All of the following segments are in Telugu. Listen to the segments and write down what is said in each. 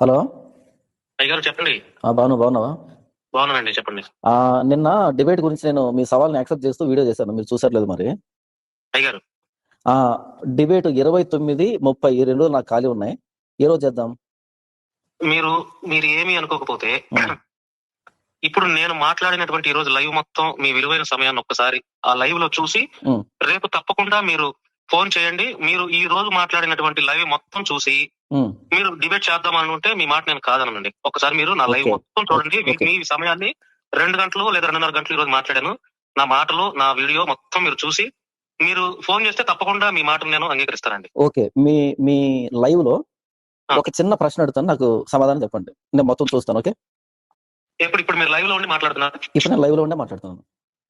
హలో? అయ్యగారు చెప్పండి. బాను బాగున్నావా? బాగున్నానండి చెప్పండి. నిన్న డిబేట్ గురించి నేను మీ సవాల్ని యాక్సెప్ట్ చేస్తూ వీడియో చేశాను. మీరు చూసారు మరి. అయ్యగారు డిబేట్ ఇరవై తొమ్మిది ముప్పై ఈ రెండు నాకు ఖాళీ ఉన్నాయి. ఏ రోజు చేద్దాం? మీరు మీరు ఏమీ అనుకోకపోతే. ఇప్పుడు నేను మాట్లాడినటువంటి ఈ రోజు లైవ్ మొత్తం మీ విలువైన సమయాన్ని ఒక్కసారి ఆ లైవ్లో చూసి. రేపు తప్పకుండా మీరు ఫోన్ చేయండి. మీరు ఈ రోజు మాట్లాడినటువంటి లైవ్ మొత్తం చూసి మీరు డిబేట్ చేద్దాం అనుకుంటే మీ మాట నేను కాదనండి ఒకసారి మీరు నా లైవ్. మొత్తం చూడండి. మీ- సమయాన్ని రెండు గంటలు లేదా రెండున్నర గంటలు ఈ రోజు మాట్లాడాను. నా మాటలు నా వీడియో మొత్తం మీరు చూసి మీరు ఫోన్ చేస్తే తప్పకుండా మీ మాటను నేను అంగీకరిస్తానండి. ఓకే మీ మీ లైవ్లో ఆ. ఒక చిన్న ప్రశ్న అడుగుతాను. నాకు సమాధానం చెప్పండి. నేను మొత్తం చూస్తాను. ఓకే ఇప్పుడు ఇప్పుడు మీరు లైవ్లో ఉండి మాట్లాడుతున్నారు? ఇప్పుడు నేను లైవ్లో ఉండే మాట్లాడుతున్నాను.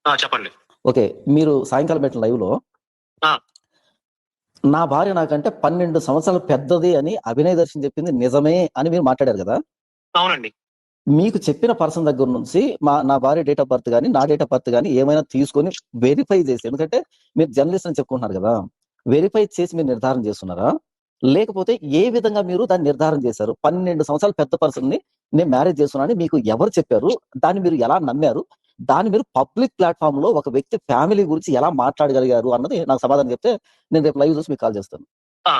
ఆ, చెప్పండి. ఓకే మీరు సాయంకాలం పెట్టిన లైవ్లో ఆ. నా భార్య నాకంటే పన్నెండు సంవత్సరాలు పెద్దది అని అభినయ దర్శన్ చెప్పింది నిజమే అని మీరు మాట్లాడారు కదా? అవునండి. మీకు చెప్పిన పర్సన్ దగ్గర నుంచి మా నా భార్య డేట్ ఆఫ్ బర్త్ కానీ నా డేట్ ఆఫ్ బర్త్ కానీ ఏమైనా తీసుకొని వెరిఫై చేసి ఎందుకంటే మీరు జర్నలిస్ట్ అని చెప్పుకుంటున్నారు కదా వెరిఫై చేసి మీరు నిర్ధారణ చేస్తున్నారా? లేకపోతే ఏ విధంగా మీరు దాన్ని నిర్ధారణ చేశారు? పన్నెండు సంవత్సరాల పెద్ద పర్సన్ని నేను మ్యారేజ్ చేస్తున్నానని మీకు ఎవరు చెప్పారు? దాన్ని మీరు ఎలా నమ్మారు? దాన్ని మీరు పబ్లిక్ ప్లాట్ఫామ్లో ఒక వ్యక్తి ఫ్యామిలీ గురించి ఎలా మాట్లాడగలిగారు అన్నది నాకు సమాధానం చెప్తే నేను రేపు లైవ్ చూసి మీకు కాల్ చేస్తాను.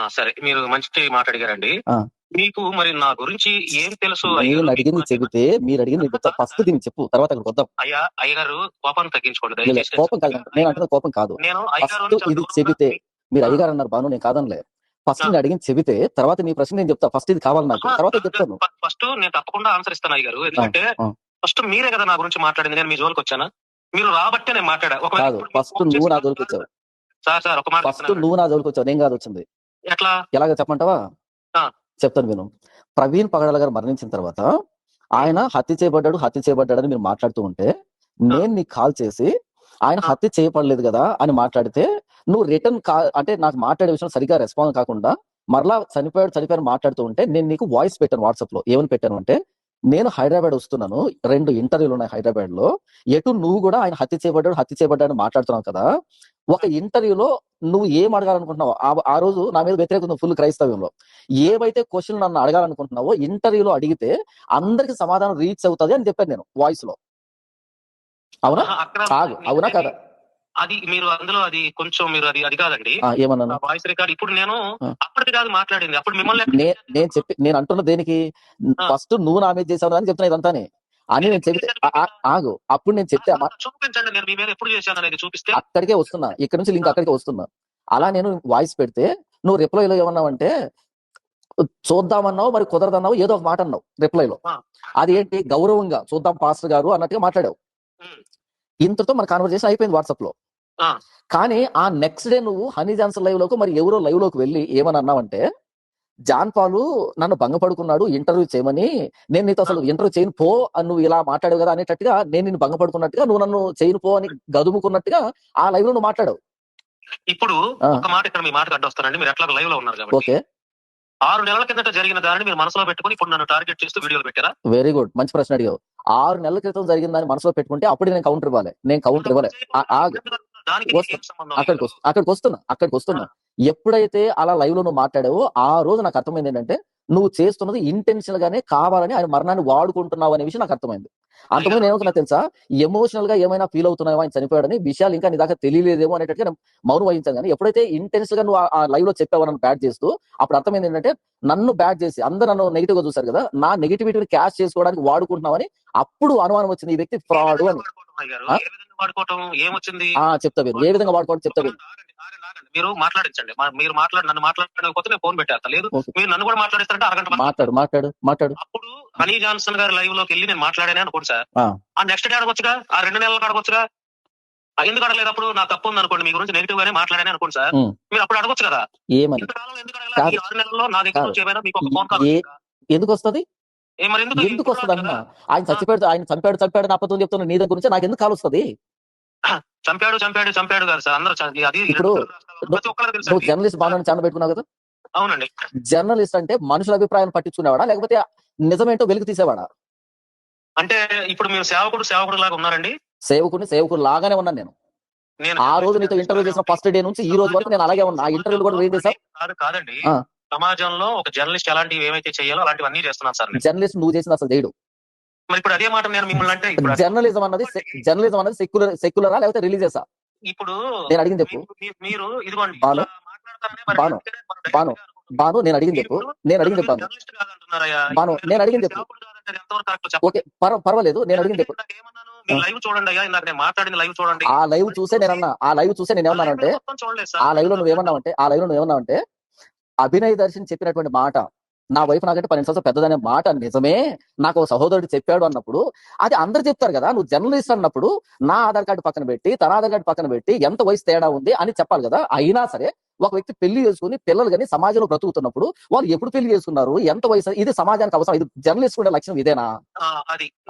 సరే. మీరు మంచి మాట అడిగారండి ఆ. మీకు మరి నా గురించి ఏం తెలుసు? నేను అయ్యగారు? అడిగింది చెబితే మీరు అడిగింది ఫస్ట్ దీన్ని చెప్పు తర్వాత అక్కడికి వద్దాం. అయ్యా అయ్యగారు కోపాన్ని తగ్గించుకోండి కోపం కాదు నేను అంటున్న కోపం కాదు. నేను అయ్యగారు ఫస్ట్ ఇది చెబితే మీరు. అడిగారు అన్నారు బాను నేను కాదనలే. ఫస్ట్. నేను అడిగింది చెబితే తర్వాత మీ ప్రశ్న నేను చెప్తా. ఫస్ట్ ఇది కావాలి నాకు. తర్వాత చెప్తాను. ఫస్ట్ నేను తప్పకుండా ఆన్సర్ ఇస్తాను అయ్యగారు. ఎందుకంటే. ఫస్ట్ మీరే కదా నా గురించి మాట్లాడింది. నేను మీ జోలికి వచ్చానా? మీరు రాబట్టే నేను మాట్లాడా? ఒకవేళ కాదు ఫస్ట్ నువ్వు నా జోలికి వచ్చావు. సార్ సార్ ఒక మాట ఫస్ట్. నువ్వు నా జోలికి వచ్చావు. నేను కాదు వచ్చింది. ఎట్లా? ఎలాగ చెప్పంటావా. చెప్తాను విను. ప్రవీణ్ పగడాల గారు మరణించిన తర్వాత ఆయన హత్య చేయబడ్డాడు హత్య చేయబడ్డాడని మీరు మాట్లాడుతూ ఉంటే నేను నీకు కాల్ చేసి ఆయన. హత్య చేయబడలేదు కదా అని మాట్లాడితే నువ్వు రిటర్న్ కా అంటే నాకు మాట్లాడే విషయం సరిగా రెస్పాన్స్ కాకుండా మరలా చనిపోయాడు చనిపోయాడు మాట్లాడుతూ ఉంటే నేను నీకు వాయిస్ పెట్టాను వాట్సాప్లో ఏమని పెట్టాను అంటే నేను హైదరాబాద్ వస్తున్నాను. రెండు ఇంటర్వ్యూలు ఉన్నాయి హైదరాబాద్లో ఎటు నువ్వు కూడా ఆయన హత్య చేయబడ్డాడు హత్య చేయబడ్డాడు మాట్లాడుతున్నావు కదా. ఒక ఇంటర్వ్యూలో నువ్వు ఏం అడగాలనుకుంటున్నావు ఆ- రోజు నా మీద వ్యతిరేకత ఫుల్ క్రైస్తవ్యంలో. ఏవైతే క్వశ్చన్ నన్ను అడగాలనుకుంటున్నావో ఇంటర్వ్యూలో అడిగితే అందరికి సమాధానం రీచ్ అవుతుంది అని చెప్పాను నేను వాయిస్లో అవునా కాదు అవునా కదా? అది మీరు అందులో అది కొంచెం మీరు అది అది కాదండి. ఆ, ఏమన్నాను? వాయిస్ రికార్డ్ ఇప్పుడు నేను. అప్పటిది కాదు మాట్లాడింది. అప్పుడు మిమ్మల్ని నేను చెప్పి నేను అంటున్న దేనికి. ఫస్ట్ నువ్వు నా మీద చేసావు అని చెప్తున్నా ఇదంతానే. అని నేను చెప్తే ఆగు. అప్పుడు నేను చెప్తే చూపించండి. నేను మీ మీద ఎప్పుడు చేశాను అనేది చూపిస్తే అక్కడికే వస్తున్నా. ఇక్కడ నుంచి లింక్ అక్కడికే వస్తున్నా. అలా నేను వాయిస్ పెడితే నువ్వు రిప్లైలో ఏమన్నావంటే చూద్దామన్నావు మరి కుదరదన్నావు ఏదో ఒక మాట అన్నావు రిప్లైలో. అది ఏంటి గౌరవంగా చూద్దాం పాస్టర్ గారు అన్నట్టుగా మాట్లాడావు. ఇంతతో మన కాన్వర్సేషన్ అయిపోయింది వాట్సాప్లో. కానీ ఆ నెక్స్ట్ డే నువ్వు హనీ జాన్సన్ లైవ్లోకి మరి ఎవరో లైవ్లోకి వెళ్ళి ఏమని అన్నావంటే జాన్ పాలు నన్ను భంగపడుకున్నాడు ఇంటర్వ్యూ చేయమని నేను నీతో అసలు ఇంటర్వ్యూ చేయను పో అని నువ్వు ఇలా మాట్లాడావు కదా అనేటట్టుగా నేను నిన్ను భంగపడుకున్నట్టుగా నువ్వు నన్ను చేయను పో అని గదుముకున్నట్టుగా ఆ లైవ్లో నువ్వు మాట్లాడావు. ఇప్పుడు. ఒక మాట ఇక్కడ మీ మాటకు అడ్డొస్తానండి. మీరు ఎట్లా లైవ్లో ఉన్నారు కాబట్టి. ఓకే. ఆరు నెలల కిందట జరిగిన దానిని మీరు మనసులో పెట్టుకుని ఇప్పుడు నన్ను టార్గెట్ చేస్తూ వీడియోలు పెట్టారా? వెరీ గుడ్ మంచి ప్రశ్న అడిగావు. ఆరు నెలల క్రితం జరిగిన దాన్ని మనసులో పెట్టుకుంటే అప్పుడు నేను కౌంటర్ ఇవ్వాలి. నేను కౌంటర్ ఇవ్వలే. అక్కడికి అక్కడికి వస్తున్నా అక్కడికి వస్తున్నా ఎప్పుడైతే అలా లైవ్లో నువ్వు మాట్లాడావో ఆ రోజు నాకు అర్థమైంది ఏంటంటే నువ్వు చేస్తున్నది ఇంటెన్షనల్ గానే కావాలని ఆయన మరణాన్ని వాడుకుంటున్నావు అనే విషయం నాకు అర్థమైంది. అంతకుముందు ఏమవుతున్నా తెలుసా? ఎమోషనల్గా ఏమైనా ఫీల్ అవుతున్నావో ఆయన చనిపోయాడని విషయాలు ఇంకా నీ దాకా తెలియలేదేమో అనేటట్టుగా నేను మౌనం వహించాను. కానీ ఎప్పుడైతే ఇంటెన్స్గా నువ్వు ఆ- లైవ్లో చెప్పావు నన్ను బ్యాట్ చేస్తూ అప్పుడు అర్థమైంది ఏంటంటే నన్ను బ్యాట్ చేసి అందరు నన్ను నెగిటివ్గా చూశారు కదా నా నెగిటివిటీని క్యాష్ చేసుకోవడానికి వాడుకుంటున్నావని అప్పుడు అనుమానం వచ్చింది ఈ వ్యక్తి ఫ్రాడ్ అని. వాడుకోవటం ఏమొచ్చింది? చెప్తా ఏ విధంగా వాడుకోవడం చెప్తా. మీరు మాట్లాడించండి. మీరు మాట్లాడి నన్ను మాట్లాడకపోతే నేను ఫోన్ పెట్టేస్తా. లేదు. మీరు నన్ను కూడా మాట్లాడిస్తారంటే అరగంట. మాట్లాడు మాట్లాడు మాట్లాడు. అప్పుడు హనీ జాన్సన్ గారి లైవ్లోకి వెళ్ళి నేను మాట్లాడానే అనుకోండి సార్. ఆ. నెక్స్ట్ డే అడగొచ్చుగా ఆ రెండు నెలలకు అడగొచ్చుగా ఎందుకు అడగలేదు అప్పుడు? నా తప్పు ఉంది అనుకోండి మీ గురించి నెగిటివ్ గానే మాట్లాడానే అనుకోండి సార్. మీరు అప్పుడు అడగొచ్చు కదా. ఎందుకు అడగలేదు? ఆరు నెలల్లో నా దగ్గర కాదు. నుంచి ఏమైనా మీకు ఫోన్ కాల్? ఎందుకు వస్తది? ఎందుకు వస్తుంది అన్న ఆయన చచ్చిపోయాడు ఆయన చంపాడు చంపాడు అబద్ధం చెప్తున్నా నీ దగ్గర నుంచి నాకు ఎందుకు కాల్ వస్తుంది? చంపాడు చంపాడు చంపాడు గారు సార్. అందరూ ఇప్పుడు నువ్వు జర్నలిస్ట్ బాగా ఛానల్ పెట్టుకున్నావు కదా? అవునండి. జర్నలిస్ట్ అంటే మనుషుల అభిప్రాయాన్ని పట్టించుకునేవాడా? లేకపోతే నిజమేంటో వెలుగు తీసేవాడా? అంటే ఇప్పుడు మీరు సేవకుడు సేవకుడు లాగా ఉన్నారండి. సేవకుని సేవకుడు లాగానే ఉన్నాను నేను. నేను ఆ రోజు నీతో ఇంటర్వ్యూ చేసిన ఫస్ట్ డే నుంచి ఈ రోజు వరకు నేను అలాగే ఉన్నా. ఆ ఇంటర్వ్యూలు కూడా కాదు కాదండి. సమాజంలో ఒక జర్నలిస్ట్ ఎలాంటివి ఏమైతే చేయాలో అలాంటివన్నీ చేస్తున్నాను సార్. జర్నలిస్ట్ నువ్వు చేసిన అసలు చేయడు. మరి ఇప్పుడు అదే మాట నేను మిమ్మల్ని అంటే జర్నలిజం అన్నది జర్నలిజం అన్నది సెక్యులర్ సెక్యులరా లేకపోతే రిలీజియసా ఇప్పుడు నేను అడిగింది చెప్పు. మీరు ఇదిగోండి బాను, బాను, బాను, నేను అడిగింది చెప్పు. నేను అడిగింది చెప్పాను. బాను, నేను అడిగింది చెప్పు. ఓకే పర్వ పర్వాలేదు నేను అడిగింది చెప్పు. లైవ్ చూడండి అయ్యా ఇందాక నేను మాట్లాడింది లైవ్ చూడండి. ఆ లైవ్ చూసే నేను అన్నా ఆ లైవ్ చూసే నేను ఏమన్నానంటే. ఆ లైవ్లో నువ్వు ఏమన్నావంటే ఆ లైవ్లో నువ్వు ఏమన్నావంటే అభినయ్ దర్శన్ చెప్పినటువంటి మాట నా వైఫ్ నాకంటే పన్నెండు సంవత్సరాలు పెద్దదనే మాట నిజమే నాకు ఒక సహోదరుడు చెప్పాడు అన్నప్పుడు అది అందరు చెప్తారు కదా నువ్వు జర్నలిస్ట్ అన్నప్పుడు నా ఆధార్ కార్డు పక్కన పెట్టి తన ఆధార్ కార్డు పక్కన పెట్టి ఎంత వయసు తేడా ఉంది అని చెప్పాలి కదా అయినా సరే ఒక వ్యక్తి పెళ్ళి చేసుకుని పిల్లలు కానీ సమాజంలో బ్రతుకుతున్నప్పుడు వాళ్ళు ఎప్పుడు పెళ్ళి చేసుకున్నారు ఎంత వయసు ఇది సమాజానికి అవసరం ఇది జర్నలిస్ట్ ఉండే లక్షణం ఇదేనా?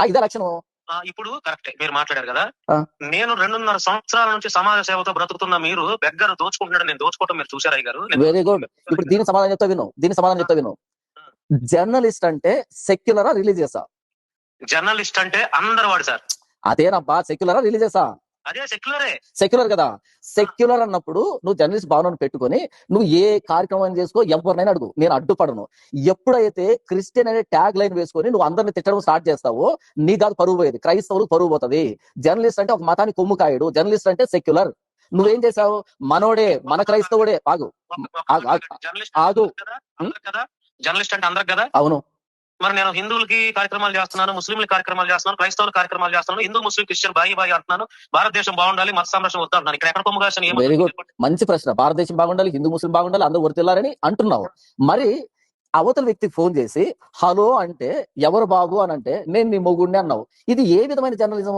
ఇదే లక్షణం? ఇప్పుడు కరెక్టే మీరు మాట్లాడారు కదా. నేను రెండున్నర సంవత్సరాల నుంచి సమాజ సేవతో బ్రతుకుతున్న మీరు బెగ్గర దోచుకుంటున్నాడు నేను దోచుకోవటం మీరు చూసారా గారు? వెరీ గుడ్ ఇప్పుడు దీని సమాధానం చెప్తా విను దీని సమాధానం చెప్తా విను. జర్నలిస్ట్ అంటే సెక్యులరా రిలీజియసా జర్నలిస్ట్ అంటే అందరు వాడు సార్. అదేనబ్బా సెక్యులరా రిలీజియసా సెక్యులరే కదా. సెక్యులర్ అన్నప్పుడు నువ్వు జర్నలిస్ట్ భావనను పెట్టుకొని నువ్వు ఏ కార్యక్రమం చేసుకో ఎవరినైనా అడుగు. నేను అడ్డుపడను. ఎప్పుడైతే క్రిస్టియన్ అనే ట్యాగ్ లైన్ వేసుకొని నువ్వు అందరిని తిట్టడం స్టార్ట్ చేస్తావో నీ కాదు పరువు పోయేది. క్రైస్తవులకు పరువు పోతుంది. జర్నలిస్ట్ అంటే ఒక మతానికి కొమ్ము కాయడు జర్నలిస్ట్ అంటే సెక్యులర్ నువ్వేం చేసావు మనోడే మన క్రైస్తవుడే. ఆగు. ఆగు, జర్నలిస్ట్ అంటే అందరు కదా? అవును. మరి నేను హిందువులకి కార్యక్రమాలు చేస్తున్నాను ముస్లింల కార్యక్రమాలు చేస్తున్నాను క్రైస్తవుల కార్యక్రమాలు చేస్తున్నాను హిందూ ముస్లిం క్రిస్టియన్ బాయి బాయి అంటున్నాను. భారతదేశం బాగుండాలి మత సంరక్షణ వద్దు అంటున్నాను. ఇక్కడ ఎక్కడ good. మంచి ప్రశ్న. భారతదేశం బాగుండాలి హిందూ ముస్లిం బాగుండాలి అందరూ వర్తిల్లారని అంటున్నావు. మరి అవతల వ్యక్తికి ఫోన్ చేసి హలో అంటే ఎవరు బాబు అని అంటే నేను నీ మొగుడిని అన్నావు. ఇది ఏ విధమైన జర్నలిజం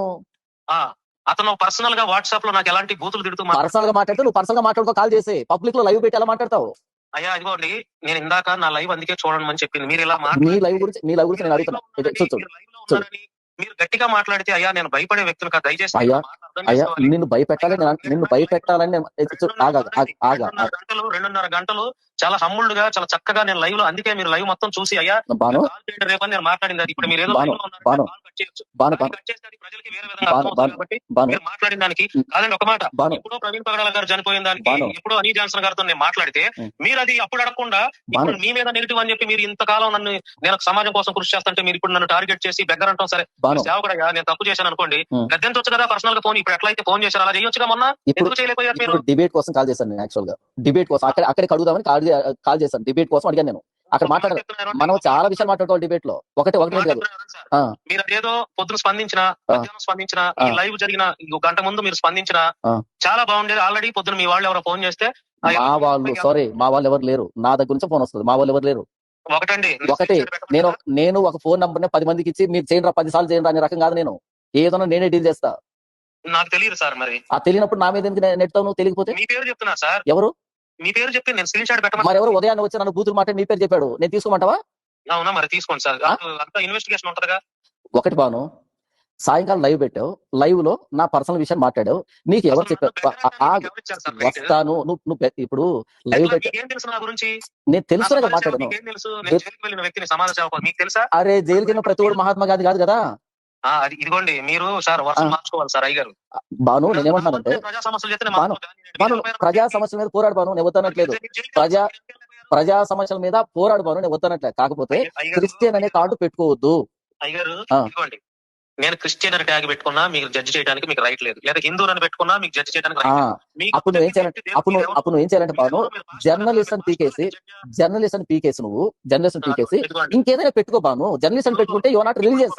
ఆ అతను పర్సనల్గా వాట్సాప్లో నాకు ఎలాంటి బూతులు తిడుతూ. పర్సనల్గా మాట్లాడితే నువ్వు పర్సనల్గా మాట్లాడుకో కాల్ చేసి పబ్లిక్లో లైవ్ పెట్టి ఎలా మాట్లాడతావు? అయ్యా ఇదిగోండి నేను ఇందాక నా లైవ్ అందుకే చూడండి అని చెప్పింది. మీరు ఇలా నీ లైవ్ గురించి లైవ్ గురించి నేను అడుగుతున్నా. మీరు గట్టిగా మాట్లాడితే అయ్యా నేను భయపడే వ్యక్తిని కాదు. దయచేసి అయ్యా, అయ్యా. నిన్ను భయపెట్టాలని నేను అన్- నిన్ను భయపెట్టాలని ఆగా రెండున్నర గంటలు చాలా హమ్ముళ్ళుగా చాలా చక్కగా నేను లైవ్లో అందుకే మీరు లైవ్ మొత్తం చూసి అయ్యా రేపని నేను మాట్లాడింది ఇప్పుడు మీరు ఏదో ప్రజలకి వేరే విధంగా కాబట్టి మీరు మాట్లాడిన దానికి. కాదండి ఒక మాట. ఎప్పుడో ప్రవీణ్ పగడాల గారు చనిపోయిన దానికి. ఎప్పుడో అనీ జాన్సన్ గారితో నేను మాట్లాడితే. మీరు అది అప్పుడు అడగకుండా ఇప్పుడు మీ మీద నెగిటివ్ అని చెప్పి మీరు ఇంతకాలం నన్ను నేను సమాజం కోసం కృషి చేస్తుంటే మీరు ఇప్పుడు నన్ను టార్గెట్ చేసి బెగ్గర అంటాం సరే. బాను. సేవకుడయ్యా నేను తప్పు చేశాను అనుకోండి ఉం. గద్దెంచొచ్చు కదా పర్సనల్గా ఫోన్ ఇప్పుడు ఎట్లయితే ఫోన్ చేశారు అలా చేయొచ్చుగా మొన్న? ఎందుకు చేయలేకపోయారు మీరు? డిబేట్ కోసం కాల్ చేశాను యాక్చువల్గా. డిబేట్ కోసం అక్కడ అక్కడికి అడుగుదామని కాల్ కాల్ చేశాను డిబేట్ కోసం అడిగాను నేను. అక్కడ మాట్లాడారు మనం చాలా విషయాలు మాట్లాడుకోవాలి డిబేట్లో ఒకటి ఒకటి. మీరు అదేదో పొద్దున స్పందించిన స్పందించిన. లైవ్ జరిగిన గంట ముందు మీరు స్పందించిన. చాలా బాగుండేది. ఆల్రెడీ పొద్దున మీ వాళ్ళు ఎవరో ఫోన్ చేస్తే మా వాళ్ళు సారీ మా వాళ్ళు ఎవరు లేరు. నా దగ్గర నుంచి ఫోన్ వస్తుంది. మా వాళ్ళు ఎవరు లేరు. ఒకటండి. ఒకటి నేను నేను ఒక ఫోన్ నంబర్ని పది మందికి ఇచ్చి మీరు చేయండి పది సార్లు చేయండి అనే రకం కాదు నేను. ఏదైనా నేనే డీల్ చేస్తా. నాకు తెలియదు సార్ మరి. ఆ తెలియనప్పుడు నా మీద ఎందుకు నెట్టావు నువ్వు? తెలియకపోతే? మీ పేరు చెప్తున్నా సార్. ఎవరు? మీ పేరు చెప్పి నేను స్క్రీన్ షాట్ పెట్టమని మరి ఎవరు ఉదయాన్నే వచ్చి నన్ను బూతులు మాట నీ పేరు చెప్పాడు. నేను తీసుకోమంటావా? అవునా మరి తీసుకోండి సార్? అంతా ఇన్వెస్టిగేషన్ ఉంటదిగా. ఒకటి బాను సాయంకాలం లైవ్ పెట్టావు. లైవ్లో నా పర్సనల్ విషయం మాట్లాడావు. నీకు ఎవరు చెప్పారు? రైట్? వస్తాను. నువ్వు ఇప్పుడు లైవ్ తెలుసు నేను మాట్లాడాను. తెలుసు? జైలుకి తెలుసా? అరే జైలు కింద ప్రతి ఒడు మహాత్మా గాంధీ కాదు కదా? అది ఇదిగోండి మీరు సార్ వర్షం. మార్చుకోవాలి సార్ అయ్యారు బాను నేనేమంటున్నానంటే ప్రజా సమస్యలు ప్రజా సమస్యల మీద పోరాడు బాను నేను వద్దనట్లేదు ప్రజా-. ప్రజా సమస్యల మీద పోరాడు బాను నేను వద్దనట్లేదు కాకపోతే క్రిస్టియన్ అనే కార్డు పెట్టుకోవద్దు. ఇదిగోండి నేను క్రిస్టియన్ అని ట్యాగ్ పెట్టుకున్నా మీకు జడ్జి చేయడానికి మీకు రైట్ లేదు. లేదా హిందూ అని పెట్టుకున్నా మీకు జడ్జి చేయడానికి అప్పుడు ఏం చేయాలంటే అప్పుడు అప్పుడు ఏం చేయాలంటే బాను జర్నలిస్ట్ అని పీకేసి జర్నలిస్ట్ అని పీకేసి నువ్వు జర్నలిస్ట్ అని పీకేసి. ఇంకేదైనా పెట్టుకో బాను. జర్నలిస్ట్ అని పెట్టుకుంటే యో నాట్ రిలీజియస్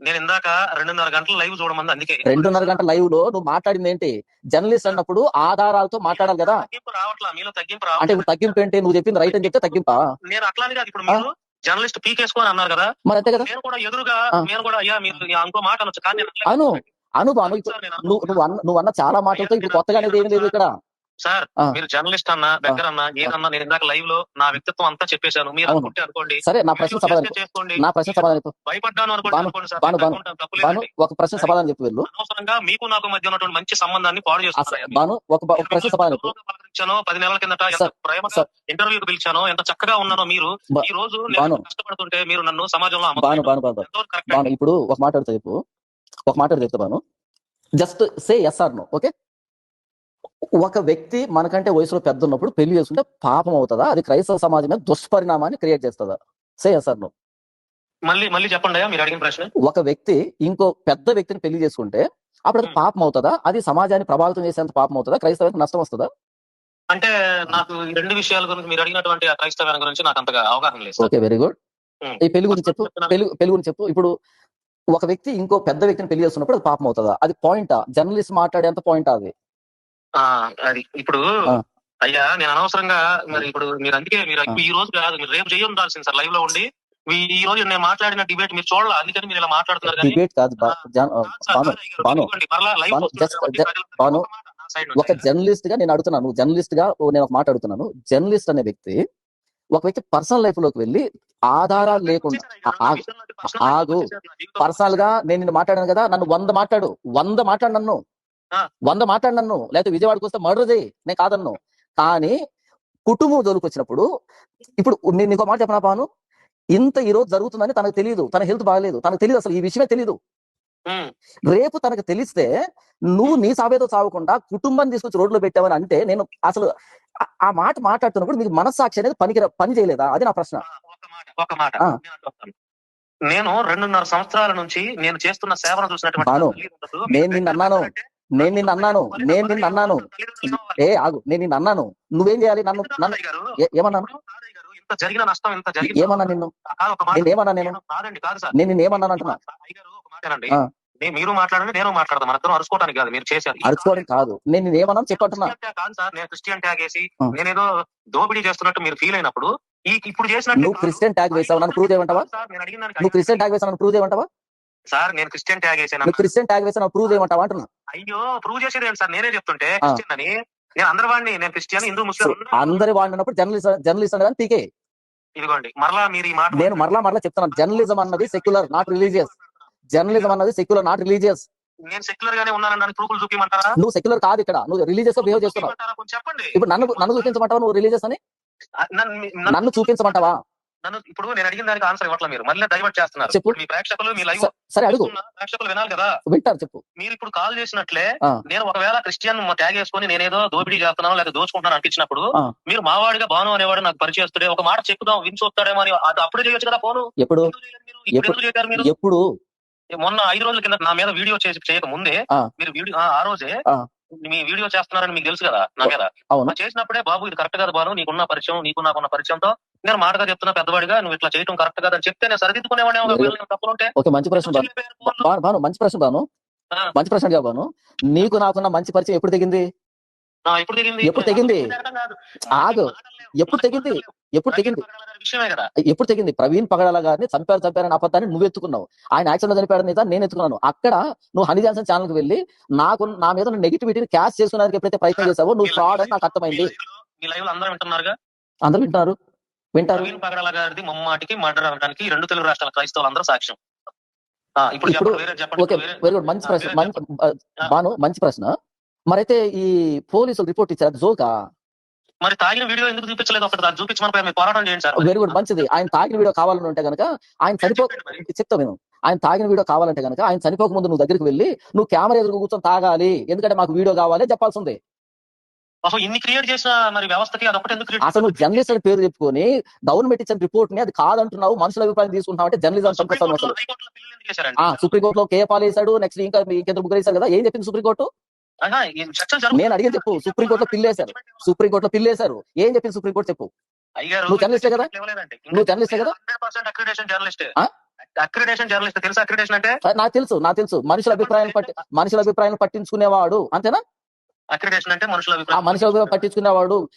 నేను ఇందాక రెండున్నర గంటలు లైవ్ చూడమంది అందుకే. రెండున్నర గంటల లైవ్లో నువ్వు మాట్లాడింది ఏంటి? జర్నలిస్ట్ అన్నప్పుడు ఆధారాలతో మాట్లాడాలి కదా. తగ్గింపు రావట్లా మీలో తగ్గింపు అంటే తగ్గింపు ఏంటి? నువ్వు చెప్పింది రైట్ అని చెప్తే తగ్గింపా? నేను అట్లానే కాదు ఇప్పుడు జర్నలిస్ట్ పీకేసుకొని అన్నారు కదా. మరి అంతే కదా? నేను కూడా ఎదురుగా. నేను కూడా అయ్యా మీరు ఇంకో మాట అనొచ్చు. కానీ. అను అను నువ్వు నువ్వు అన్న నువ్వు అన్న చాలా మాటలతో ఇప్పుడు కొత్తగా అనేది ఏం లేదు ఇక్కడ. సార్. మీరు జర్నలిస్ట్ అన్నా దగ్గర అన్నా ఏదన్నా నేను ఇందాక లైవ్లో నా వ్యక్తిత్వం అంతా చెప్పేశాను. మీరు. అనుకుంటే అనుకోండి. సరే నా ప్రశ్న సమాధానం చేసుకోండి. నా ప్రశ్న సమాధానం. భయపడ్డాను అనుకోండి సార్. ఒక ప్రశ్న సమాధానం చెప్పి వెళ్ళు. అనవసరంగా మీకు నాకు మధ్య ఉన్నటువంటి మంచి సంబంధాన్ని పాడు బాను ఒక ప్రశ్న సమాధానం పలకరించానో పది నెలల కిందట ఎంత సార్. ఇంటర్వ్యూకి పిలిచానో ఎంత చక్కగా ఉన్నానో మీరు ఈ రోజు. నేను కష్టపడుతుంటే మీరు నన్ను సమాజంలో ఇప్పుడు ఒక మాట చెప్పు. ఒక మాట చెప్తా Banu. Just say yes or no okay? ఒక వ్యక్తి మనకంటే వయసులో పెద్ద ఉన్నప్పుడు పెళ్ళి చేసుకుంటే పాపం అవుతుందా? అది క్రైస్తవ సమాజం మీద దుష్పరిణామాన్ని క్రియేట్ చేస్తుందా? సే సార్ నువ్వు మళ్ళీ మళ్ళీ చెప్పండి మీరు అడిగిన ప్రశ్న. ఒక వ్యక్తి ఇంకో పెద్ద వ్యక్తిని పెళ్ళి చేసుకుంటే అప్పుడు అది. పాపం అవుతుందా? అది సమాజాన్ని ప్రభావితం చేసేంత పాపం అవుతుందా? క్రైస్తవానికి నష్టం వస్తుందా? అంటే నాకు రెండు విషయాల గురించి మీరు అడిగినటువంటి ఆ క్రైస్తవ్యం గురించి నాకు అంతగా అవగాహన లేదు. Okay very good. ఈ పెళ్ళి గురించి చెప్పు పెళ్ళి పెళ్ళి గురించి చెప్పు. ఇప్పుడు ఒక వ్యక్తి ఇంకో పెద్ద వ్యక్తిని పెళ్ళి చేస్తున్నప్పుడు అది పాపం అవుతుందా? అది పాయింటా? జర్నలిస్ట్ మాట్లాడేంత పాయింట్ అది? అది ఇప్పుడు. అయ్యా నేను అనవసరంగా మరి ఇప్పుడు మీరు అందుకే మీరు. ఈ రోజు కాదు మీరు రేపు చేయ ఉండాల్సింది సార్ లైవ్లో ఉండి ఈ- రోజు నేను మాట్లాడిన డిబేట్ మీరు చూడాలి అందుకని మీరు ఇలా మాట్లాడుతున్నారు డిబేట్ కాదు ఒక జర్నలిస్ట్గా నేను అడుగుతున్నాను జర్నలిస్ట్గా నేను ఒక మాట అడుగుతున్నాను జర్నలిస్ట్ అనే వ్యక్తి ఒక వ్యక్తి పర్సనల్ లైఫ్లోకి వెళ్ళి ఆధారాలు లేకుండా ఆగు. పర్సనల్గా నేను నిన్ను మాట్లాడాను కదా నన్ను వంద మాట్లాడు వంద మాట్లాడు నన్ను. వంద మాట్లాడు నన్ను లేకపోతే విజయవాడకు వస్తే మర్డర్ చేయి. నేను కాదన్ను. కానీ కుటుంబం జోలికి వచ్చినప్పుడు ఇప్పుడు నేను నీకు మాట చెప్పనా పాను? ఇంత ఈ రోజు జరుగుతుందని తనకు తెలియదు తన హెల్త్ బాగాలేదు. తనకు తెలియదు అసలు ఈ విషయమే తెలియదు రేపు తనకు తెలిస్తే నువ్వు నీ సావేతో చావకుండా కుటుంబాన్ని తీసుకొచ్చి రోడ్లో పెట్టావని అంటే నేను అసలు ఆ- మాట మాట్లాడుతున్నప్పుడు మీకు మనస్సాక్షి అనేది పనికి పని చేయలేదా? అది నా ప్రశ్న. ఒక మాట. నేను రెండున్నర సంవత్సరాల నుంచి నేను చేస్తున్న సేవను చూసినటువంటి తల్లిదండ్రులు నేను నిన్ను అన్నాను. నేను నిన్ను అన్నాను. నేను నిన్ను అన్నాను. ఏ ఆగు. నేను నిన్ను అన్నాను. నువ్వేం చేయాలి? నన్ను నన్ను ఏమన్నాను ఇంత జరిగిన నష్టం జరిగిన ఏమన్నా నిన్ను? నేను ఏమన్నా నేను? నేను- నిన్ను ఏమన్నాను అంటున్నా? మీరు మాట్లాడండి నేను మాట్లాడదాం మన అరుచుకోవడానికి కాదు మీరు చేశారు అరుచుకోవడం కాదు. నేను నిన్ను ఏమన్నాను? చెప్పంటున్నా. కాదు సార్. నేను క్రిస్టియన్ ట్యాగ్ వేసి. నేనేదో దోపిడీ చేస్తున్నట్టు మీరు ఫీల్ అయినప్పుడు ఈ ఇప్పుడు చేసినట్టు నువ్వు క్రిస్టియన్ ట్యాగ్ వేసావు. నన్ను ప్రూవ్ చేయమంటావా? నువ్వు క్రిస్టియన్ ట్యాగ్ వేసావు. నన్ను ప్రూవ్ చేయమంటావా? సార్ నేను క్రిస్టియన్ ట్యాగ్ వేసాను క్రిస్టియన్ ట్యాగ్ వేసావు నన్ను ప్రూవ్ చేయమంటావా అంటున్నా? అయ్యో ప్రూవ్ చేసేది ఏంటి సార్? నేనే చెప్తుంటే. క్రిస్టియన్ అని. నేను అందరి వాడిని నేను క్రిస్టియన్ హిందూ ముస్లిం అందరూ- అందరి వాడినప్పుడు జర్నలిస్ట్ జర్నలిస్ట్ అనేది పీకే. ఇదిగోండి మరలా మీరు ఈ మాట నేను మరలా మరలా చెప్తున్నాను జర్నలిజం అన్నది సెక్యులర్ నాట్ రిలీజియస్ జర్నలిజం అన్నది సెక్యులర్ నాట్ రిలీజియస్ నేను సెక్యులర్ గానే ఉన్నానని దానికి ప్రూఫ్లు చూపించమంటారా నువ్వు సెక్యులర్ కాదు ఇక్కడ నువ్వు రిలీజియస్గా బిహేవ్ చేస్తున్నావు. చెప్పండి. ఇప్పుడు నన్ను నన్ను చూపించమంటావా నువ్వు రిలీజియస్ అని? నన్ను చూపించమంటావా? నన్ను ఇప్పుడు నేను అడిగిన దానికి ఆన్సర్ ఇవ్వట్లేదు మీరు? మళ్ళీ డైవర్ట్ చేస్తున్నారు. చెప్పు. మీ ప్రేక్షకులు మీ లైవ్ సరే అడుగు. ప్రేక్షకులు వినాలి కదా? వింటారు చెప్పు. మీరు ఇప్పుడు కాల్ చేసినట్లే. నేను ఒకవేళ క్రిస్టియన్ ట్యాగ్ వేసుకొని నేనేదో దోపిడీ చేస్తున్నాను లేదా దోచుకుంటున్నాను అనిపించినప్పుడు. మీరు మావాడిగా బాను అనేవాడు నాకు పరిచయస్తుడే ఒక మాట చెప్పుదాం విని చూస్తాడేమో అని అది అప్పుడే చేయొచ్చు కదా ఫోను? ఎప్పుడు? ఎప్పుడు- మొన్న ఐదు రోజుల కింద నా మీద వీడియో చేసి చేయక ముందే. మీరు వీడియో ఆ, రోజే. మీ వీడియో చేస్తున్నారని మీకు తెలుసు కదా నా మీద. చేసినప్పుడే బాబు ఇది కరెక్ట్ కాదు బాను నీకున్న పరిచయం నీకు నాకున్న పరిచయంతో నేను మాటగా చెప్తున్నా పెద్దవాడిగా నువ్వు ఇట్లా చేయటం కరెక్ట్ కాదని చెప్తే నేను తప్పులుంటే. ఓకే మంచి ప్రశ్న బాను. మంచి ప్రశ్న బాను. మంచి ప్రశ్న బాను. నీకు నాకున్న మంచి పరిచయం ఎప్పుడు తెగింది? ఎప్పుడు తెగింది? ఎప్పుడు తెగింది? కాదు. ఆగు. ఎప్పుడు తెగింది? ఎప్పుడు తెగింది? కదా. ఎప్పుడు తెగింది? ప్రవీణ్ పగడాల గారిని చంపారు చంపారని అబద్ధాన్ని నువ్వు ఎత్తుకున్నావు. ఆయన యాక్సిడెంట్ చనిపోయాడు నిజా నేను ఎత్తుకున్నాను. అక్కడ నువ్వు హనీ జాన్సన్ ఛానల్కి వెళ్ళి నాకు నా మీద నెగిటివిటీని క్యాష్ చేసుకునేందుకు ఎప్పుడైతే ప్రయత్నం చేసావో నువ్వు ఫ్రాడ్ అని నాకు అర్థమైంది. లో అందరూ వింటున్నారు. వింటారు. ప్రవీణ్ పగడాల గారిది ముమ్మాటికి మర్డర్ అవడానికి రెండు తెలుగు రాష్ట్రాల క్రైస్తవులు అందరూ సాక్ష్యం ఇప్పుడు ఓకే వేరే- గుడ్ మంచి ప్రశ్న మంచి బాను మంచి ప్రశ్న. మరైతే ఈ పోలీసులు రిపోర్ట్ ఇచ్చారు జోకా? మరి తాగిన వీడియో ఎందుకు చూపించలేదు ఒకటి? దాన్ని చూపించమని మీరు పోరాటం చేయండి సార్ వెరీ గుడ్ మంచిది. ఆయన తాగిన వీడియో కావాలని ఉంటే కనుక ఆయన చనిపో. చెప్తా నేను ఆయన తాగిన వీడియో కావాలంటే కనుక ఆయన చనిపోక ముందు నువ్వు దగ్గరికి వెళ్ళి నువ్వు కెమెరా ఎదురు కూర్చొని తాగాలి. ఎందుకంటే మాకు వీడియో కావాలి చెప్పాల్సి ఉంది. అసలు ఇన్ని క్రియేట్ చేసిన మరి వ్యవస్థకి అదొకటి ఎందుకు అసలు నువ్వు జర్నలిస్ట్ అని పేరు చెప్పుకొని గవర్నమెంట్ ఇచ్చిన రిపోర్ట్ని అది కాదంటున్నావు మనుషుల అభిప్రాయం తీసుకుంటున్నావు అంటే జర్నలిజం సుప్రీం చంపేస్తాను కోర్టులో, అసలు హైకోర్టులో పిల్లలు ఎందుకు చేశారండి? ఆ సుప్రీంకోర్టులో కేఏ పాల్ వేశాడు నెక్స్ట్ ఇంకా కేంద్ర ముగ్గురు వేశారు కదా ఏం చెప్పింది సుప్రీంకోర్టు. నేను అడిగేది చెప్పు సుప్రీంకోర్టులో పిల్లేశారు సుప్రీంకోర్టులో పిల్లేశారు ఏం చెప్పింది సుప్రీంకోర్టు చెప్పు. నువ్వు జర్నలిస్టే కదా? నువ్వు జర్నలిస్టే కదా? 100% అక్రిడేషన్ జర్నలిస్ట్ ఆ? అక్రిడేషన్ జర్నలిస్ట్ తెలుసా అక్రిడేషన్ అంటే? నాకు తెలుసు నాకు తెలుసు. మనుషుల అభిప్రాయం పట్టి మనుషుల అభిప్రాయం పట్టించుకునేవాడు. అంతేనా? అక్రిడేషన్ అంటే మనుషుల అభిప్రాయం. మనుషుల పట్టించుకునేవాడు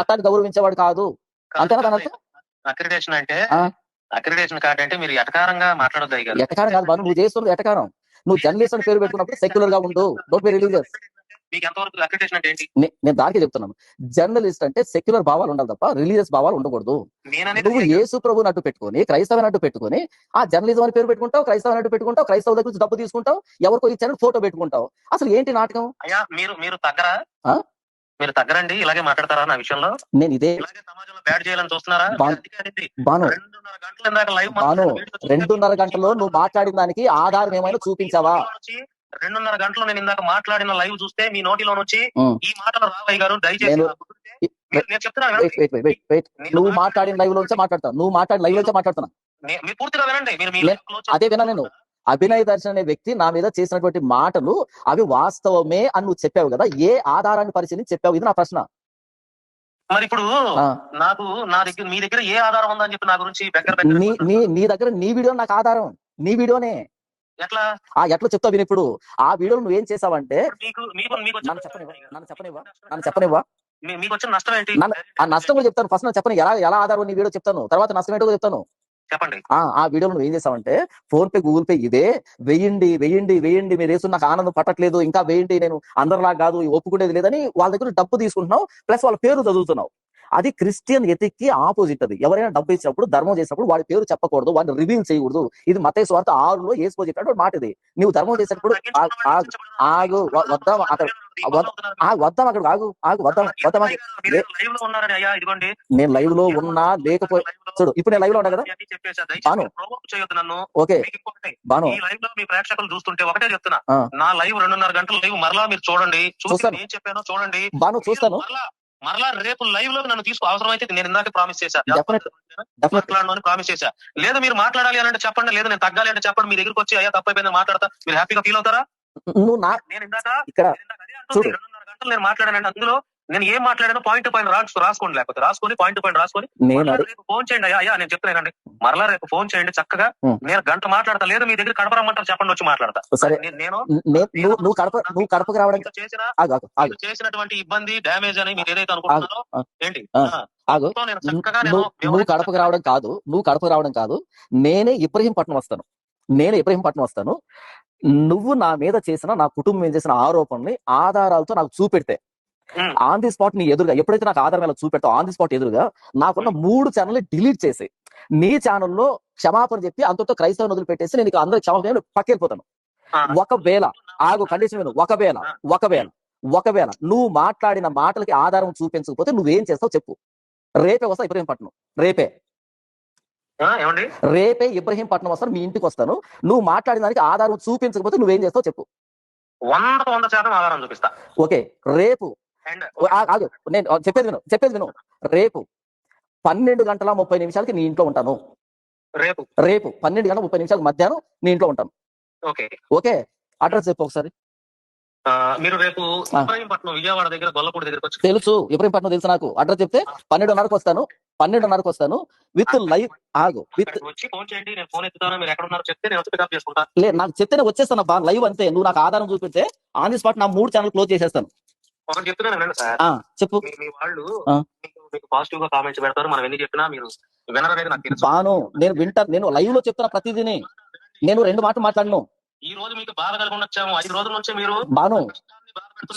చట్టాన్ని గౌరవించేవాడు కాదు. అంతేనా దాని అర్థం? అంటే ఆ. అక్రిడేషన్ కార్డ్ అంటే మీరు ఎటకారంగా మాట్లాడొద్దు ఎటకారం కాదు నువ్వు చేస్తున్నది ఎటకారం. నువ్వు జర్నలిస్ట్ అని పేరు పెట్టుకున్నప్పుడు సెక్యులర్గా ఉండు. డోంట్ బి రిలీజియస్ నేను దానికి చెప్తున్నాను. జర్నలిస్ట్ అంటే సెక్యులర్ భావాలు ఉండాలి తప్ప రిలీజియస్ భావాలు ఉండకూడదు. నువ్వు యేసు ప్రభు నట్టు పెట్టుకొని క్రైస్తవ నట్టు పెట్టుకొని ఆ జర్నలిజం అని పేరు పెట్టుకుంటావు క్రైస్తవ నట్టు పెట్టుకుంటావు క్రైస్తవ దగ్గర నుంచి డబ్బు తీసుకుంటావు ఎవరికో ఇచ్చారని ఫోటో పెట్టుకుంటావు. అసలు ఏంటి నాటకం? మీరు మీరు? మీరు తగ్గరండి ఇలాగే మాట్లాడతారా నా విషయంలో? నేను ఇదే ఇలాగే సమాజంలో బ్యాడ్ చేయాలని చూస్తున్నారా? బాను. రెండున్నర గంటల నువ్వు మాట్లాడిన దానికి ఆధారం ఏమైనా చూపించావా? రెండున్నర గంటలు నేను ఇందాక మాట్లాడిన లైవ్ చూస్తే మీ నోటిలో ఉమ్. ఈ మాటలు రావయ్య గారు దయచేసి నువ్వు మాట్లాడిన లైవ్ లోంచే మాట్లాడతావు. నువ్వు మాట్లాడిన లైవ్ మాట్లాడుతున్నా. పూర్తిగా వినండి. లే- లో వచ్చి- అదే వినా నేను. అభినయ్ దర్శన్ అనే వ్యక్తి నా మీద చేసినటువంటి మాటలు అవి వాస్తవమే అని నువ్వు చెప్పావు కదా? ఏ ఆధారాన్ని పరిశీలించి చెప్పావు? ఇది నా ప్రశ్న. మరి ఇప్పుడు నాకు నా దగ్గర మీ దగ్గర ఏ ఆధారం ఉందని చెప్పి నా గురించి నీ దగ్గర నీ వీడియో నాకు ఆధారం. నీ వీడియోనే. ఎట్లా? ఆ ఎట్లా చెప్తావు విని ఇప్పుడు. ఆ వీడియోలో నువ్వేం చేసావంటే నన్ను చెప్పనివ్వ. నన్ను చెప్పనివ్వ? నన్ను చెప్పనివ్వ? మీ- మీకు వచ్చిన నష్టం ఏంటి? ఆ నష్టం కూడా చెప్తాను. ఫస్ట్ నేను చెప్పను ఎలా ఎలా ఆధారం నీ వీడియో చెప్తాను. తర్వాత నష్టం ఏంటో చెప్తాను. చెప్పండి. ఆ ఆ వీడియోలో నువ్వు ఏం చేసావంటే ఫోన్ పే గూగుల్ పే ఇదే. వెయ్యండి వెయ్యండి వెయ్యండి మీరు వేసుకున్న నాకు ఆనందం పట్టట్లేదు. ఇంకా వేయండి నేను అందరిలా కాదు ఒప్పుకునేది లేదని వాళ్ళ దగ్గర డబ్బు తీసుకుంటున్నావు ప్లస్ వాళ్ళ పేరు చదువుతున్నావు అది క్రిస్టియన్ ఎతిక్కి ఆపోజిట్ అది. ఎవరైనా డబ్బు ఇచ్చినప్పుడు ధర్మం చేసినప్పుడు వాడి పేరు చెప్పకూడదు వాడిని రివీల్ చేయకూడదు. ఇది మత స్వార్థ ఆరులో ఏసుకో చెప్పినట్టు మాట ఇది. నువ్వు ధర్మం చేసినప్పుడు ఆగు వద్దాం అక్కడ వద్ద- అక్కడ ఆగు ఆగు వద్దాం వద్దాం నేను లైవ్లో ఉన్నా లేకపోయి చూడు ఇప్పుడు నేను లైవ్లో ఉన్నా కదా? బాను. నన్ను. ఓకే. బాను. ఈ లైవ్లో మీ ప్రేక్షకులు చూస్తుంటే ఒకటే చెప్తున్నా. నా లైవ్ రెండున్నర గంటల లైవ్ మరలా మీరు చూడండి. చూసి చూస్తాను. చెప్పానో చూడండి. బాను చూస్తాను. మరలా రేపు లైవ్లో నన్ను తీసుకు అవసరం అయితే నేను ఇందాక ప్రామిస్ చేశా. Definite. డెఫినెట్ మాట్లాడను అని ప్రామిస్ చేశా. లేదా మీరు మాట్లాడాలి అని అంటే చెప్పండి లేదా నేను తగ్గాలి అంటే చెప్పండి మీ దగ్గరికి వచ్చి అయ్యా తప్పైపోయింది మాట్లాడతా. మీరు హ్యాపీగా ఫీల్ అవుతారా? నువ్వు నేను ఇందాక ఇక్కడ గంటలు నేను మాట్లాడానంటే అందులో నేను ఏం మాట్లాడానో పాయింట్ పాయింట్ రాసు రాసుకోండి లేకపోతే రాసుకొని పాయింట్ పాయింట్ రాసుకొని రేపు ఫోన్ చేయండి. అయ్యా అయ్యా నేను చెప్తున్నానండి మరలా రేపు ఫోన్ చేయండి చక్కగా. నేను గంట మాట్లాడతా లేదా మీ దగ్గర కడపరమ్మంటారు చెప్పండి వచ్చి మాట్లాడతా. నేను- నువ్వు కడప నువ్వు కడపకు రావడానికి చేసిన చేసినటువంటి ఇబ్బంది డ్యామేజ్ అని మీరు ఏదైతే అనుకుంటున్నారో. ఏంటి. ఆగు. నువ్వు కడపకు రావడం కాదు. నువ్వు కడపకు రావడం కాదు. నేనే ఇబ్రహీంపట్నం వస్తాను. నేనే ఇబ్రహీంపట్నం వస్తాను. నువ్వు నా మీద చేసిన నా కుటుంబం మీద చేసిన ఆరోపణని ఆధారాలతో నాకు చూపెడితే. ఆన్ ది స్పాట్ నీ ఎదురుగా ఎప్పుడైతే నాకు ఆధారం ఇలా చూపెడతావు ఆన్ ది స్పాట్ ఎదురుగా నాకున్న మూడు ఛానల్ డిలీట్ చేసి నీ ఛానల్లో క్షమాపణ చెప్పి అంతతో క్రైస్తవ వదిలి పెట్టేసి నేను ఇక అందరికి క్షమాపణ పక్కెళ్ళిపోతాను ఆ. ఒకవేళ ఆగు కండిషన్ విను. ఒకవేళ ఒకవేళ ఒకవేళ నువ్వు మాట్లాడిన మాటలకి ఆధారం చూపించకపోతే నువ్వేం చేస్తావు చెప్పు. రేపే వస్తా ఇబ్రహీంపట్నం రేపే. ఏమండి? రేపే ఇబ్రహీంపట్నం వస్తాను మీ ఇంటికి వస్తాను. నువ్వు మాట్లాడిన దానికి ఆధారం చూపించకపోతే నువ్వేం చేస్తావు చెప్పు. వంద వంద శాతం ఆధారం చూపిస్తా. ఓకే రేపు ఆగు. నేను చెప్పేది విను చెప్పేది విను. రేపు పన్నెండు గంటల ముప్పై నిమిషాలకి నీ ఇంట్లో ఉంటాను. రేపు? రేపు పన్నెండు గంటల ముప్పై నిమిషాలకు మధ్యాహ్నం నీ ఇంట్లో ఉంటాను. ఓకే. ఓకే? అడ్రస్ చెప్పు ఒకసారి. మీరు రేపు. ఇబ్రాహీంపట్నం విజయవాడ దగ్గర గొల్లపూడి దగ్గరకు వచ్చి తెలుసు ఇబ్రహీంపట్నం తెలుసు నాకు. అడ్రస్ చెప్తే పన్నెండున్నరకు వస్తాను పన్నెండున్నరకు వస్తాను. విత్ లైవ్ ఆగు విత్ వచ్చి ఫోన్ చేయండి నేను ఫోన్ ఎత్తుతాను మీరు ఎక్కడ ఉన్నారో చెప్తే నేను వచ్చి పికప్ చేసుకుంటా. లే నాకు చెప్తేనే వచ్చేస్తాను బా లైవ్ అంతే. నువ్వు నాకు ఆధారం చూపిస్తే ఆన్ ది స్పాట్ నా మూడు ఛానల్ క్లోజ్ చేసేస్తాను. ఒకటి చెప్తున్నాను వినండి సార్. ఆ చెప్పు. మీ వాళ్ళు. మీకు పాజిటివ్గా కామెంట్స్ పెడతారు. మనం ఎన్ని చెప్పినా మీరు వినరనేది నాకు తెలుసు. బాను నేను వింటాను నేను లైవ్లో చెప్తున్నా ప్రతిదీని నేను రెండు మాటలు మాట్లాడను. ఈ రోజు మీకు బాధ కలిగి ఉండొచ్చాము ఐదు రోజుల నుంచి మీరు బాను.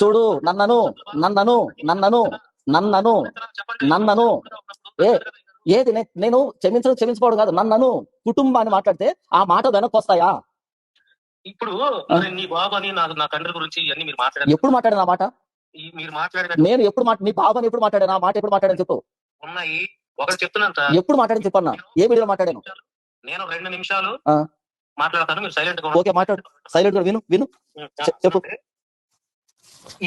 చూడు నన్నను నన్నను నన్నను నన్నను. నన్నను. ఏ, ఏది? నే- నేను క్షమించడం క్షమించుకోవడం కాదు. నన్నను కుటుంబాన్ని మాట్లాడితే ఆ మాట వెనక్కి వస్తాయా? ఇప్పుడు నీ బాబు అని నా నా తండ్రి గురించి ఇవన్నీ మీరు మాట్లాడారు. ఎప్పుడు మాట్లాడిన ఆ మాట? మీరు మాట్లాడిన నేను ఎప్పుడు మాట నీ బాబాని ఎప్పుడు మాట్లాడాను? ఆ మాట ఎప్పుడు మాట్లాడాను చెప్పు. ఉన్నాయి. ఒకటి చెప్తున్నాను సార్. ఎప్పుడు మాట్లాడని చెప్పన్నా ఏ వీడియోలో మాట్లాడాను? నేను రెండు నిమిషాలు. మాట్లాడతాను మీరు సైలెంట్గా ఓకే మాట్లాడు. సైలెంట్గా విను విను. చెప్పు.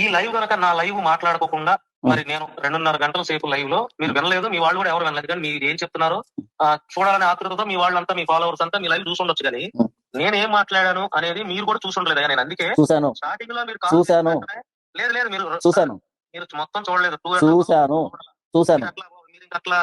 ఈ లైవ్ గనక నా లైవ్ మాట్లాడుకోకుండా మరి నేను రెండున్నర గంటల సేపు లైవ్లో మీరు వినలేదు మీ వాళ్ళు కూడా ఎవరు వినలేదు. కానీ మీరు ఏం చెప్తున్నారో చూడాలనే ఆతృతతో మీ వాళ్ళంతా మీ ఫాలోవర్స్ అంతా మీ లైవ్ చూసుండొచ్చు కానీ. నేను ఏం మాట్లాడాను అనేది మీరు కూడా చూసుండలేదు నేను. అందుకే స్టార్టింగ్లో మీరు చేసిన లేదు లేదు మీరు చూశాను మీరు మొత్తం చూడలేదు చూశాను. చూశాను మీరు అట్లా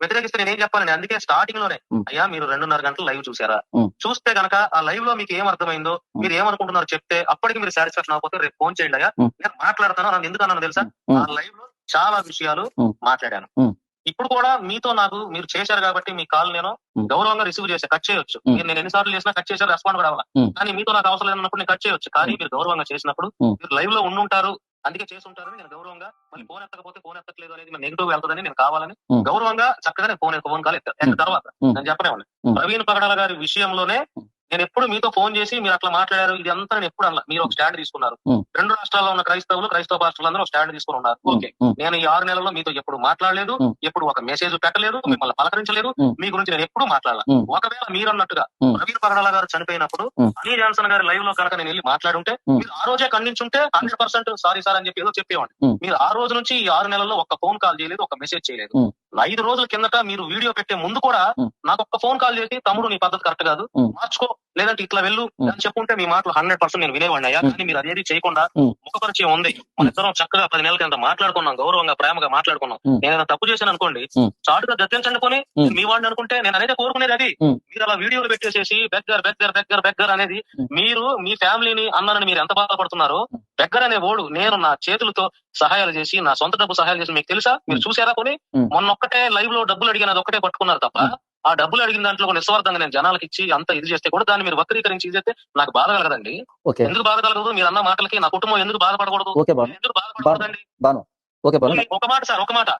వ్యతిరేకిస్తే నేను ఏం చెప్పాలని అందుకే స్టార్టింగ్లోనే. అయ్యా మీరు రెండున్నర గంటలు లైవ్ చూసారా. చూస్తే గనక ఆ లైవ్లో మీకు ఏం అర్థమైందో. మీరు ఏమనుకుంటున్నారో చెప్తే అప్పటికి మీరు సాటిస్ఫాక్షన్ అవ్వకపోతే రేపు ఫోన్ చేయండి అయ్యా. నేను మాట్లాడతాను నన్ను ఎందుకు అన్నాను తెలుసా. ఆ లైవ్లో చాలా విషయాలు. మాట్లాడాను. ఇప్పుడు కూడా మీతో నాకు మీరు చేశారు కాబట్టి మీ కాల్ నేను. గౌరవంగా రిసీవ్ చేసా కట్ చేయొచ్చు. మీరు నేను ఎన్నిసార్లు చేసినా కట్ చేశారు రెస్పాండ్ కూడా అవ్వాలి. కానీ మీతో నాకు అవసరం లేనప్పుడు నేను కట్ చేయొచ్చు కానీ మీరు గౌరవంగా చేసినప్పుడు. మీరు లైవ్లో ఉండుంటారు అందుకే చేసి ఉంటారని నేను గౌరవంగా మళ్ళీ ఫోన్ ఎత్తకపోతే ఫోన్ ఎత్తట్లేదు అనేది నెగిటివ్ వెళ్తుందని నేను కావాలని. గౌరవంగా చక్కగా నేను ఫోన్ ఫోన్ కాల్ ఎత్తా ఎత్తిన తర్వాత. నేను చెప్పలేమండి ఉం. ప్రవీణ్ పగడాల గారి విషయంలోనే. నేను ఎప్పుడు మీతో ఫోన్ చేసి మీరు అట్లా మాట్లాడారు ఇది అంతా నేను ఎప్పుడు అనలా మీరు ఒక స్టాండ్ తీసుకున్నారు. రెండు రాష్ట్రాల్లో ఉన్న క్రైస్తవులు క్రైస్తవ పాస్టర్లు అందరూ ఒక స్టాండ్ తీసుకుని ఉన్నారు ఓకే నేను ఈ ఆరు నెలల్లో మీతో ఎప్పుడు మాట్లాడలేదు. ఎప్పుడు ఒక మెసేజ్ పెట్టలేదు మిమ్మల్ని పలకరించలేదు. మీ గురించి నేను ఎప్పుడు మాట్లాడాల. ఒకవేళ మీరు అన్నట్టుగా. ప్రవీణ్ పగడాల గారు చనిపోయినప్పుడు. అనీ జాన్సన్ గారి లైవ్లో కనుక నేను వెళ్ళి మాట్లాడుంటే. మీరు ఆ రోజే ఖండించుంటే హండ్రెడ్ పర్సెంట్ సారీ సార్ అని చెప్పి ఏదో చెప్పేవాడిని. మీరు ఆ రోజు నుంచి ఈ ఆరు నెలల్లో ఒక్క ఫోన్ కాల్ చేయలేదు ఒక మెసేజ్ చేయలేదు. ఐదు రోజుల కిందట మీరు వీడియో పెట్టే ముందు కూడా. నాకు ఒక్క ఫోన్ కాల్ చేసి తమ్ముడు నీ పద్ధతి కరెక్ట్ కాదు. మార్చుకో లేదంటే ఇట్లా వెళ్ళు. అని చెప్పుంటే మీ మాటలు హండ్రెడ్ పర్సెంట్ నేను వినేవాడిని అయ్యా. కానీ మీరు అదేది చేయకుండా ఉం. ముఖపరిచయం ఉంది మన ఇద్దరం చక్కగా పది నెలల కింద మాట్లాడుకున్నాం గౌరవంగా ప్రేమగా మాట్లాడుకున్నాం. నేను ఏదైనా తప్పు చేశాను అనుకోండి. చాటుగా గద్దించండి కొని. మీ వాడిని అనుకుంటే నేను అనేది కోరుకునేది అది. మీరు అలా వీడియోలు పెట్టేసేసి బెగ్గర్ బెగ్గర్ బెగ్గర్ బెగ్గర్ అనేది. మీరు మీ ఫ్యామిలీని అన్నారని మీరు ఎంత బాధపడుతున్నారో బెగ్గర్ అనే ఓడు నేను నా చేతులతో సహాయాలు చేసి నా సొంత డబ్బు సహాయాలు చేసి మీకు తెలుసా మీరు చూసారా కొని. మొన్న ఒక్కటే లైవ్లో డబ్బులు అడిగిన అది ఒక్కటే పట్టుకున్నారు తప్ప. ఆ డబ్బులు అడిగిన దాంట్లో నిస్వార్థంగా నేను జనాలకు ఇచ్చి అంత ఇది చేస్తే కూడా దాన్ని మీరు వక్రీకరించి ఇది చేస్తే నాకు బాధ కలగదండి. ఎందుకు బాధ కలగదు? మీరు అన్న మాటలకి నా కుటుంబం ఎందుకు బాధపడకూడదు? ఎందుకు బాధపడకూడదండి? ఒక మాట సార్ ఒక మాట.